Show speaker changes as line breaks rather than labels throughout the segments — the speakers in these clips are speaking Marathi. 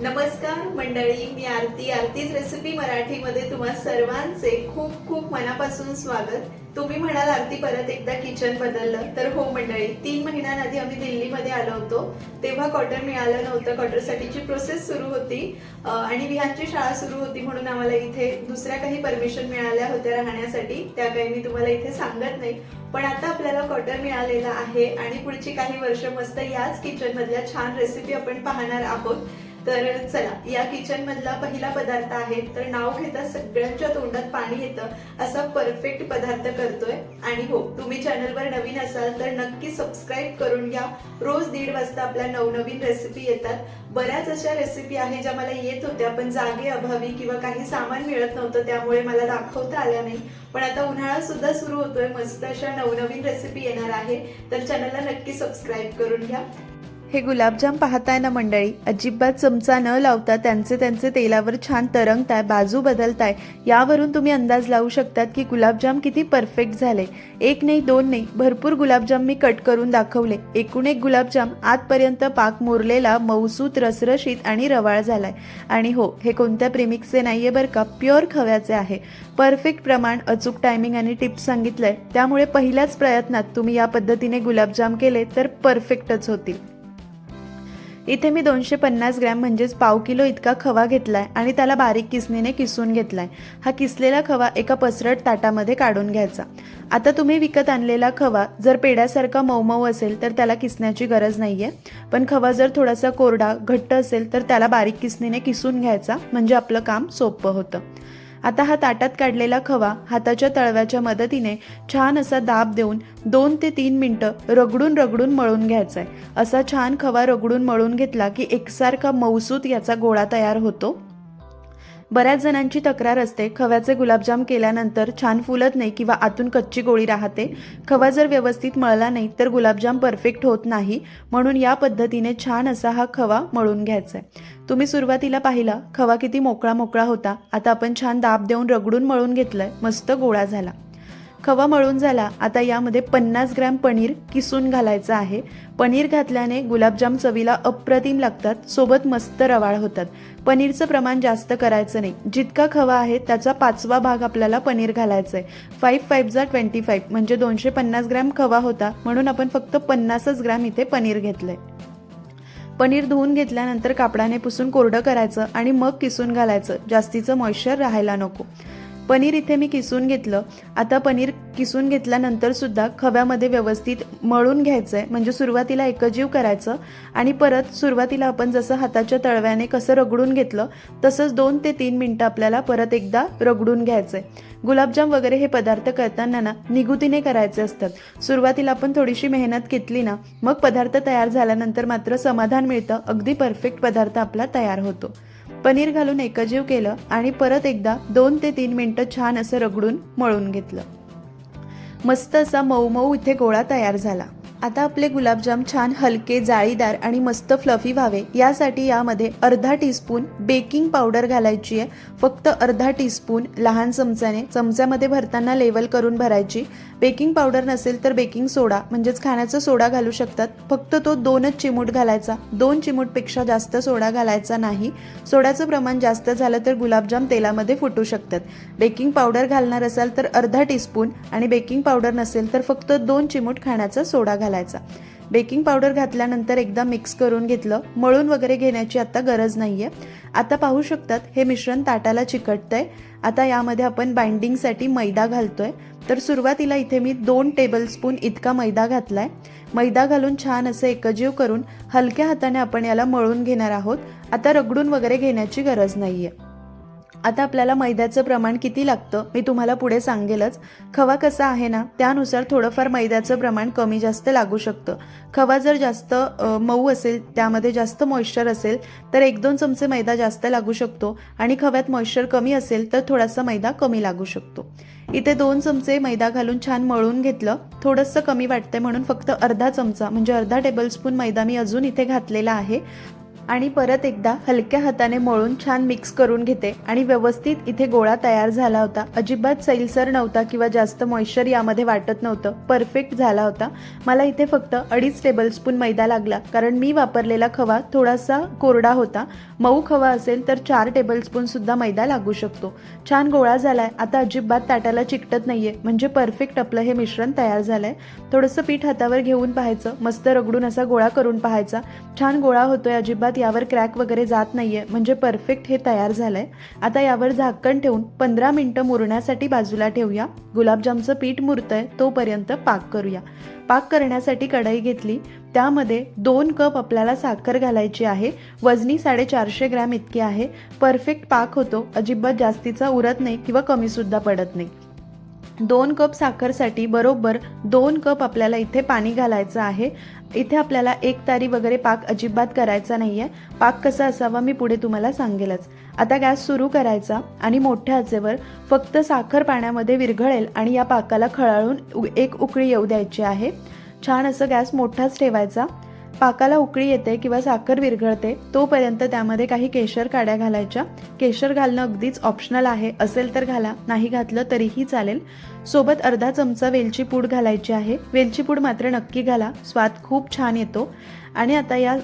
नमस्कार मंडळी मी आरती. आरतीच रेसिपी मराठीमध्ये तुम्हा सर्वांचे खूप खूप मनापासून स्वागत. तुम्ही म्हणाल आरती परत एकदा किचन बदललं. तर हो मंडळी तीन महिन्यांआधी आम्ही दिल्लीमध्ये आलो होतो. तेव्हा कॉटन मिळालं नव्हतं. कॉटरसाठीची प्रोसेस सुरू होती. आणि विहानची शाळा सुरू होती म्हणून आम्हाला इथे दुसऱ्या काही परमिशन मिळाल्या होत्या राहण्यासाठी. त्या काही मी तुम्हाला इथे सांगत नाही. पण आता आपल्याला कॉटन मिळालेला आहे आणि पुढची काही वर्ष मस्त याच किचन मधल्या छान रेसिपी आपण पाहणार आहोत. तर चला या किचन मधला पहिला पदार्थ आहे. तर नाव घेता सगळ्यांच्या तोंडात पाणी येतं असा परफेक्ट पदार्थ करतोय. आणि हो तुम्ही चॅनलवर नवीन असाल तर नक्की सबस्क्राईब करून घ्या. रोज दीड वाजता आपल्या नवनवीन रेसिपी येतात. बऱ्याच अशा रेसिपी आहे ज्या मला येत होत्या पण जागे अभावी किंवा काही सामान मिळत नव्हतं त्यामुळे मला दाखवता आल्या नाही. पण आता उन्हाळा सुद्धा सुरू होतोय मस्त अशा नवनवीन रेसिपी येणार आहे. तर चॅनलला नक्की सबस्क्राईब करून घ्या.
हे गुलाबजाम पाहताय ना मंडळी? अजिबात चमचा न लावता त्यांचे त्यांचे तेलावर छान तरंगताय बाजू बदलताय. यावरून तुम्ही अंदाज लावू शकतात की गुलाबजाम किती परफेक्ट झाले. एक नाही दोन नाही भरपूर गुलाबजाम मी कट करून दाखवले. एकूण एक गुलाबजाम आतपर्यंत पाक मुरलेला मौसूत रसरशीत आणि रवाळ झालाय. आणि हो हे कोणत्या प्रेमिक्सचे नाहीये बरं का प्युअर खव्याचे आहे. परफेक्ट प्रमाण अचूक टायमिंग आणि टिप्स सांगितलंय. त्यामुळे पहिल्याच प्रयत्नात तुम्ही या पद्धतीने गुलाबजाम केले तर परफेक्टच होतील. इथे मी दोनशे पन्नास ग्रॅम म्हणजेच पाव किलो इतका खवा घेतलाय आणि त्याला बारीक किसणीने किसून घेतलाय. हा किसलेला खवा एका पसरट ताटामध्ये काढून घ्यायचा. आता तुम्ही विकत आणलेला खवा जर पेड्यासारखा मऊ असेल तर त्याला किसण्याची गरज नाही आहे पण खवा जर थोडासा कोरडा घट्ट असेल तर त्याला बारीक किसणीने किसून घ्यायचा म्हणजे आपलं काम सोपं होतं. आता हा ताटात काढलेला खवा हाताच्या तळव्याच्या मदतीने छान असा दाब देऊन दोन ते तीन मिनटं रगडून रगडून मळून घ्यायचा आहे असा छान खवा रगडून मळून घेतला की एकसारखा मौसूत याचा गोळा तयार होतो. बऱ्याच जणांची तक्रार असते खव्याचे गुलाबजाम केल्यानंतर छान फुलत नाही किंवा आतून कच्ची गोळी राहते. खवा जर व्यवस्थित मळला नाही तर गुलाबजाम परफेक्ट होत नाही म्हणून या पद्धतीने छान असा हा खवा मळून घ्यायचा आहे तुम्ही सुरुवातीला पाहिला खवा किती मोकळा मोकळा होता आता आपण छान दाब देऊन रगडून मळून घेतलाय मस्त गोळा झाला. खवा मळून झाला आता यामध्ये पन्नास ग्रॅम पनीर किसून घालायचं आहे. पनीर घातल्याने गुलाबजाम चवीला अप्रतिम लागतात सोबत मस्त रवाळ होतात. पनीरचं प्रमाण जास्त करायचं नाही जितका खवा आहे त्याचा पाचवा भाग आपल्याला पनीर घालायचा आहे फाईव्ह फाईव्ह जा ट्वेंटी फाईव्ह म्हणजे दोनशे पन्नास ग्रॅम खवा होता म्हणून आपण फक्त पन्नासच ग्रॅम इथे पनीर घेतलंय. पनीर धुवून घेतल्यानंतर कापडाने पुसून कोरडं करायचं आणि मग किसून घालायचं. जास्तीचं मॉइश्चर राहायला नको. पनीर इथे मी किसून घेतलं. आता पनीर किसून घेतल्यानंतर सुद्धा खव्यामध्ये व्यवस्थित मळून घ्यायचं आहे म्हणजे सुरुवातीला एकजीव करायचं आणि परत सुरुवातीला आपण जसं हाताच्या तळव्याने कसं रगडून घेतलं तसंच दोन ते तीन मिनटं आपल्याला परत एकदा रगडून घ्यायचं आहे गुलाबजाम वगैरे हे पदार्थ करताना ना निगुतीने करायचे असतात. सुरुवातीला आपण थोडीशी मेहनत घेतली ना मग पदार्थ तयार झाल्यानंतर मात्र समाधान मिळतं. अगदी परफेक्ट पदार्थ आपला तयार होतो. पनीर घालून एकजीव केलं आणि परत एकदा दोन ते तीन मिनटं छान असं रगडून मळून घेतलं. मस्त असा मऊ मऊ इथे गोळा तयार झाला. आता आपले गुलाबजाम छान हलके जाळीदार आणि मस्त फ्लफी व्हावे. यासाठी यामध्ये अर्धा टीस्पून बेकिंग पावडर घालायची आहे. फक्त अर्धा टीस्पून लहान चमच्याने चमच्यामध्ये भरताना लेवल करून भरायची. बेकिंग पावडर नसेल तर बेकिंग सोडा म्हणजेच खाण्याचा सोडा घालू शकतात. फक्त तो दोनच चिमूट घालायचा. दोन चिमूटपेक्षा जास्त सोडा घालायचा नाही. सोड्याचं प्रमाण जास्त झालं तर गुलाबजाम तेलामध्ये फुटू शकतात. बेकिंग पावडर घालणार असाल तर अर्धा टीस्पून आणि बेकिंग पावडर नसेल तर फक्त दोन चिमूट खाण्याचा सोडा घालायचा. बेकिंग पावडर घातल्यानंतर एकदा मिक्स करून घेतलं. मळून वगैरे घेण्याची आता गरज नाहीये. आता पाहू शकतात हे मिश्रण ताटाला चिकटतंय. आता यामध्ये आपण बाइंडिंगसाठी मैदा घालतोय. तर सुरुवातीला इथे मी दोन टेबलस्पून इतका मैदा घातलाय. मैदा घालून छान असं एकजीव करून हलक्या हाताने आपण याला मळून घेणार आहोत. आता रगडून वगैरे घेण्याची गरज नाही आहे आता आपल्याला मैद्याचं प्रमाण किती लागतं मी तुम्हाला पुढे सांगेलच. खवा कसा आहे ना त्यानुसार थोडंफार मैद्याचं प्रमाण कमी जास्त लागू शकतं. खवा जर जास्त मऊ असेल त्यामध्ये जास्त मॉइश्चर असेल तर एक दोन चमचे मैदा जास्त लागू शकतो आणि खव्यात मॉइश्चर कमी असेल तर थोडासा मैदा कमी लागू शकतो. इथे दोन चमचे मैदा घालून छान मळून घेतलं. थोडंसं कमी वाटतंय म्हणून फक्त अर्धा चमचा म्हणजे अर्धा टेबलस्पून मैदा मी अजून इथे घातलेला आहे. आणि परत एकदा हलक्या हाताने मळून छान मिक्स करून घेते आणि व्यवस्थित इथे गोळा तयार झाला होता. अजिबात सैलसर नव्हता किंवा जास्त मॉइश्चर यामध्ये वाटत नव्हतं. परफेक्ट झाला होता. मला इथे फक्त अडीच टेबलस्पून मैदा लागला कारण मी वापरलेला खवा थोडासा कोरडा होता. मऊ खवा असेल तर चार टेबलस्पूनसुद्धा मैदा लागू शकतो. छान गोळा झालाय. आता अजिबात ताटाला चिकटत नाहीये. म्हणजे परफेक्ट आपलं हे मिश्रण तयार झालंय. थोडंसं पीठ हातावर घेऊन पाहायचं. मस्त रगडून असा गोळा करून पाहायचा. छान गोळा होतोय अजिबात. यावर क्रॅक वगैरे जात नाहीये. म्हणजे परफेक्ट हे तयार झालंय. आता यावर झाकण ठेवून पंधरा मिनिटं मुरण्यासाठी बाजूला ठेवूया. गुलाबजामचं पीठ मुरतंय तोपर्यंत पाक करूया. पाक करण्यासाठी कढई घेतली. त्यामध्ये दोन कप आपल्याला साखर घालायची आहे. वजनी साडेचारशे ग्रॅम इतकी आहे. परफेक्ट पाक होतो. अजिबात जास्तीचा उरत नाही किंवा कमीसुद्धा पडत नाही. दोन कप साखरसाठी बरोबर दोन कप आपल्याला इथे पाणी घालायचं आहे. इथे आपल्याला एक तारी वगैरे पाक अजिबात करायचा नाही आहे पाक कसा असावा मी पुढे तुम्हाला सांगेलच. आता गॅस सुरू करायचा आणि मोठ्या आचेवर फक्त साखर पाण्यामध्ये विरघळेल आणि या पाकाला खळाळून उ- एक उकळी येऊ द्यायची आहे. छान असं गॅस मोठाच ठेवायचा. पाकाला उकळी येते किंवा साखर विरघळते तोपर्यंत त्यामध्ये काही केशर काड्या घालायच्या. केशर घालणं अगदीच ऑप्शनल आहे. असेल तर घाला. नाही घातलं तरीही चालेल. सोबत अर्धा चमचा वेलची पूड घालायची आहे. वेलची पूड मात्र नक्की घाला. स्वाद खूप छान येतो. आणि आता या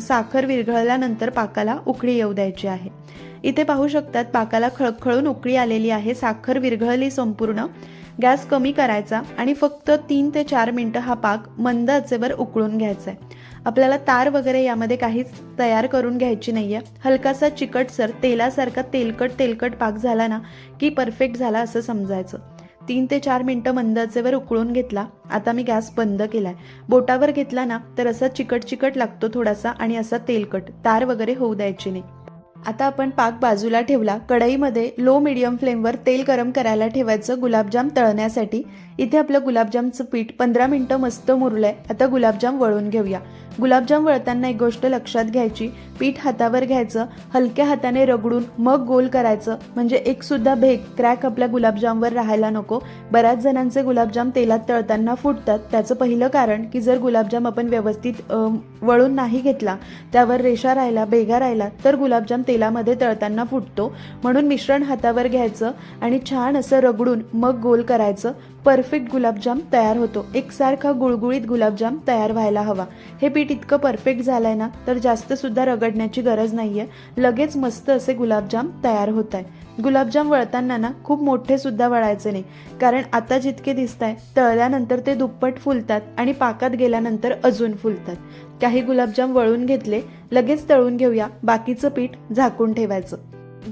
साखर विरघळल्यानंतर पाकाला उकळी येऊ द्यायची आहे. इथे पाहू शकतात पाकाला खळखळून उकळी आलेली आहे. साखर विरघळली संपूर्ण. गॅस कमी करायचा आणि फक्त तीन ते चार मिनटं हा पाक मंद आचेवर उकळून घ्यायचा आहे. आपल्याला तार वगैरे यामध्ये काहीच तयार करून घ्यायची नाही आहे हलकासा चिकटसर तेलासारखा तेलकट तेलकट पाक झाला ना की परफेक्ट झाला असं समजायचं. तीन ते चार मिनटं मंद आचेवर उकळून घेतला. आता मी गॅस बंद केलाय. बोटावर घेतला ना तर असा चिकट चिकट लागतो थोडासा आणि असा तेलकट. तार वगैरे होऊ द्यायची नाही. आता आपण पाक बाजूला ठेवला. कढईमध्ये लो मिडियम फ्लेमवर तेल गरम करायला ठेवायचं. गुलाबजाम तळण्यासाठी इथे आपलं गुलाबजामचं पीठ पंधरा मिनटं मस्त मुरलं आहे आता गुलाबजाम वळून घेऊया. गुलाबजाम वळताना एक गोष्ट लक्षात घ्यायची. पीठ हातावर घ्यायचं. हलक्या हाताने रगडून मग गोल करायचं. म्हणजे एकसुद्धा भेग क्रॅक आपल्या गुलाबजामवर राहायला नको. बऱ्याच जणांचे गुलाबजाम तेलात तळताना फुटतात. त्याचं पहिलं कारण की जर गुलाबजाम आपण व्यवस्थित वळून नाही घेतला त्यावर रेषा राहिला भेगा राहिला तर गुलाबजाम तेलामध्ये तळताना फुटतो. म्हणून मिश्रण हातावर घ्यायचं आणि छान असं रगडून मग गोल करायचं. परफेक्ट गुलाबजाम तयार होतो. एकसारखा गुळगुळीत गुलाबजाम तयार व्हायला हवा. हे पीठ इतकं परफेक्ट झालंय ना तर जास्त सुद्धा रगडण्याची गरज नाही आहे लगेच मस्त असे गुलाबजाम तयार होत आहे गुलाबजाम वळताना ना खूप मोठे सुद्धा वळायचे नाही. कारण आता जितके दिसत आहे तळल्यानंतर ते दुप्पट फुलतात आणि पाकात गेल्यानंतर अजून फुलतात. काही गुलाबजाम वळून घेतले लगेच तळून घेऊया. बाकीचं पीठ झाकून ठेवायचं.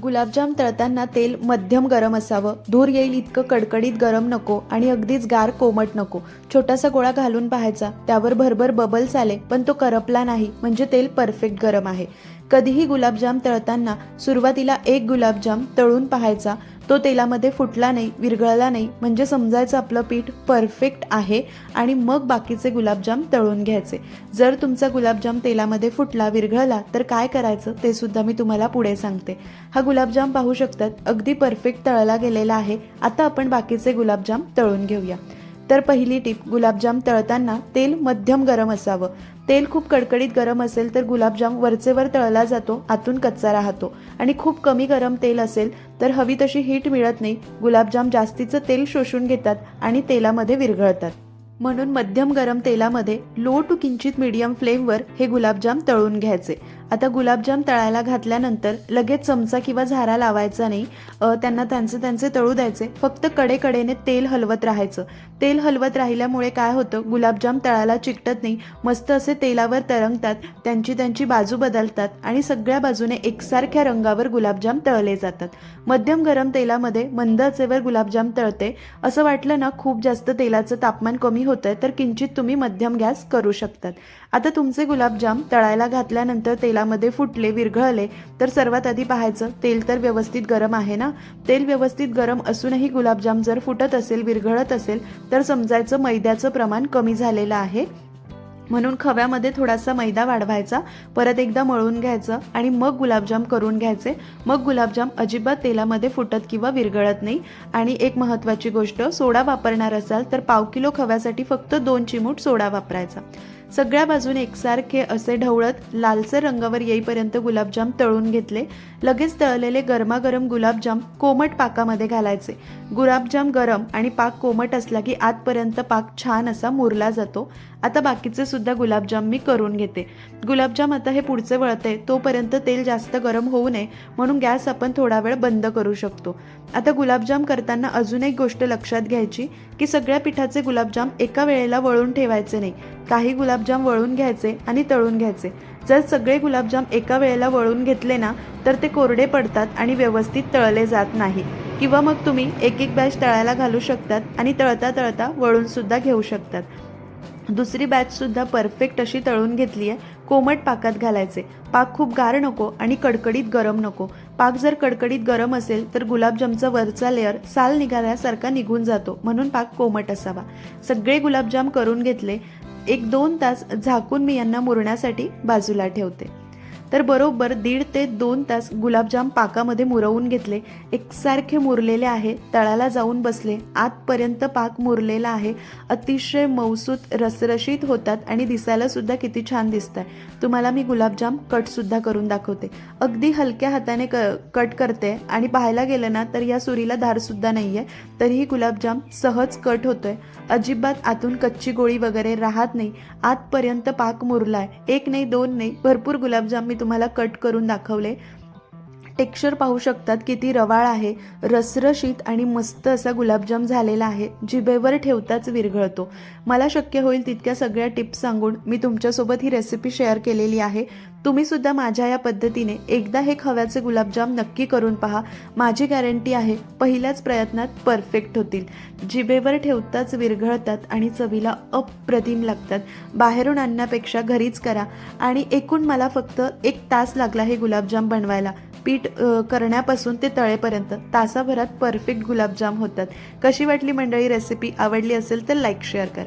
गुलाबजाम तळताना तेल मध्यम गरम असावं. धूर येईल इतकं कडकडीत गरम नको आणि अगदीच गार कोमट नको. छोटासा गोळा घालून पाहायचा. त्यावर भरभर बबल्स आले पण तो करपला नाही. म्हणजे तेल परफेक्ट गरम आहे. कधीही गुलाबजाम तळताना सुरुवातीला एक गुलाबजाम तळून पाहायचा. तो तेलामध्ये फुटला नाही विरघळला नाही. म्हणजे समजायचं आपलं पीठ परफेक्ट आहे आणि मग बाकीचे गुलाबजाम तळून घ्यायचे. जर तुमचा गुलाबजाम तेलामध्ये फुटला विरघळला तर काय करायचं ते सुद्धा मी तुम्हाला पुढे सांगते. हा गुलाबजाम पाहू शकतात अगदी परफेक्ट तळला गेलेला आहे. आता आपण बाकीचे गुलाबजाम तळून घेऊया. तर पहिली टीप गुलाबजाम तळताना तेल मध्यम गरम असावं. तेल खूप कडकडीत गरम असेल तर गुलाबजाम वरचेवर तळला जातो आतून कच्चा राहतो. आणि खूप कमी गरम तेल असेल तर हवी तशी हीट मिळत नाही. गुलाबजाम जास्तीचं तेल शोषून घेतात आणि तेलामध्ये विरघळतात. म्हणून मध्यम गरम तेलामध्ये लो टू किंचित मीडियम फ्लेमवर हे गुलाबजाम तळून घ्यायचे. आता गुलाबजाम तळायला घातल्यानंतर लगेच चमचा किंवा झारा लावायचा नाही. त्यांना त्यांचे त्यांचे तळू द्यायचे. फक्त कडेकडेने तेल हलवत राहायचं. तेल हलवत राहिल्यामुळे काय होतं? गुलाबजाम तळाला चिकटत नाही. मस्त असे तेलावर तरंगतात. त्यांची त्यांची बाजू बदलतात आणि सगळ्या बाजूने एकसारख्या रंगावर गुलाबजाम तळले जातात. मध्यम गरम तेलामध्ये मंद आचेवर गुलाबजाम तळते. असं वाटलं ना खूप जास्त तेलाचं तापमान कमी होतं आहे तर किंचित तुम्ही मध्यम गॅस करू शकतात. आता तुमचे गुलाबजाम तळायला घातल्यानंतर तेलामध्ये फुटले विरघळले तर सर्वात आधी पाहायचं तेल तर व्यवस्थित गरम आहे ना? तेल व्यवस्थित गरम असूनही गुलाबजाम जर फुटत असेल विरघळत असेल तर समजायचं मैद्याचं प्रमाण कमी झालेलं आहे. म्हणून खव्यामध्ये थोडासा मैदा वाढवायचा परत एकदा मळून घ्यायचं आणि मग गुलाबजाम करून घ्यायचे. मग गुलाबजाम अजिबात तेलामध्ये फुटत किंवा विरघळत नाही. आणि एक महत्त्वाची गोष्ट सोडा वापरणार असाल तर पाव किलो खव्यासाठी फक्त दोन चिमूट सोडा वापरायचा. सगळ्या बाजूने एकसारखे असे ढवळत लालसर रंगावर येईपर्यंत गुलाबजाम तळून घेतले. लगेच तळलेले गरमागरम गुलाबजाम कोमट पाकामध्ये घालायचे. गुलाबजाम गरम आणि पाक कोमट असला की आतपर्यंत पाक छान असा मुरला जातो. आता बाकीचे सुद्धा गुलाबजाम मी करून घेते. गुलाबजाम आता हे पुढचे वळते तोपर्यंत तेल जास्त गरम होऊ नये म्हणून गॅस आपण थोडा वेळ बंद करू शकतो. आता गुलाबजाम करताना अजून एक गोष्ट लक्षात घ्यायची की सगळ्या पिठाचे गुलाबजाम एका वेळेला वळून ठेवायचे नाही. काही गुलाबजाम वळून घ्यायचे आणि तळून घ्यायचे. जर सगळे गुलाबजाम एका वेळेला वळून घेतले ना तर ते कोरडे पडतात आणि व्यवस्थित तळले जात नाही. किंवा मग तुम्ही एक एक बॅच तळायला घालू शकतात आणि तळता तळता वळून सुद्धा घेऊ शकतात. दुसरी बॅचसुद्धा परफेक्ट अशी तळून घेतली आहे. कोमट पाकात घालायचे. पाक खूप गार नको आणि कडकडीत गरम नको. पाक जर कडकडीत गरम असेल तर गुलाबजामचा वरचा लेअर साल निघाल्यासारखा निघून जातो. म्हणून पाक कोमट असावा. सगळे गुलाबजाम करून घेतले. एक दोन तास झाकून मी यांना मुरण्यासाठी बाजूला ठेवते. तर बरोबर दीड ते दोन तास गुलाबजाम पाकामध्ये मुरवून घेतले. एकसारखे मुरलेले आहे तळाला जाऊन बसले. आतपर्यंत पाक मुरलेला आहे. अतिशय मौसूत रसरशीत होतात आणि दिसायला सुद्धा किती छान दिसत आहे तुम्हाला मी गुलाबजाम कटसुद्धा करून दाखवते. अगदी हलक्या हाताने क कट करते आणि पाहायला गेलं ना तर या सुरीला धारसुद्धा नाही आहे तरीही गुलाबजाम सहज कट होतोय. अजिबात आतून कच्ची गोळी वगैरे राहत नाही. आतपर्यंत पाक मुरलाय. एक नाही दोन नाही भरपूर गुलाबजाम मी तुम्हाला कट करून दाखवले. टेक्स्चर पाहू शकतात किती रवाळ आहे रसरशीत आणि मस्त असा गुलाबजाम झालेला आहे जिभेवर ठेवताच विरघळतो. मला शक्य होईल तितक्या सगळ्या टिप्स सांगून मी तुमच्यासोबत ही रेसिपी शेअर केलेली आहे. तुम्ही सुद्धा माझ्या या पद्धतीने एकदा हे खव्याचे गुलाबजाम नक्की करून पहा. माझी गॅरंटी आहे पहिल्याच प्रयत्नात परफेक्ट होतील. जिभेवर ठेवताच विरघळतात आणि चवीला अप्रतिम लागतात. बाहेरून आणण्यापेक्षा घरीच करा. आणि एकूण मला फक्त एक तास लागला हे गुलाबजाम बनवायला. पीठ करण्यापासून ते तळेपर्यंत तासाभरात परफेक्ट गुलाबजाम होतात. कशी वाटली मंडळी रेसिपी आवडली असेल तर लाईक शेअर करा.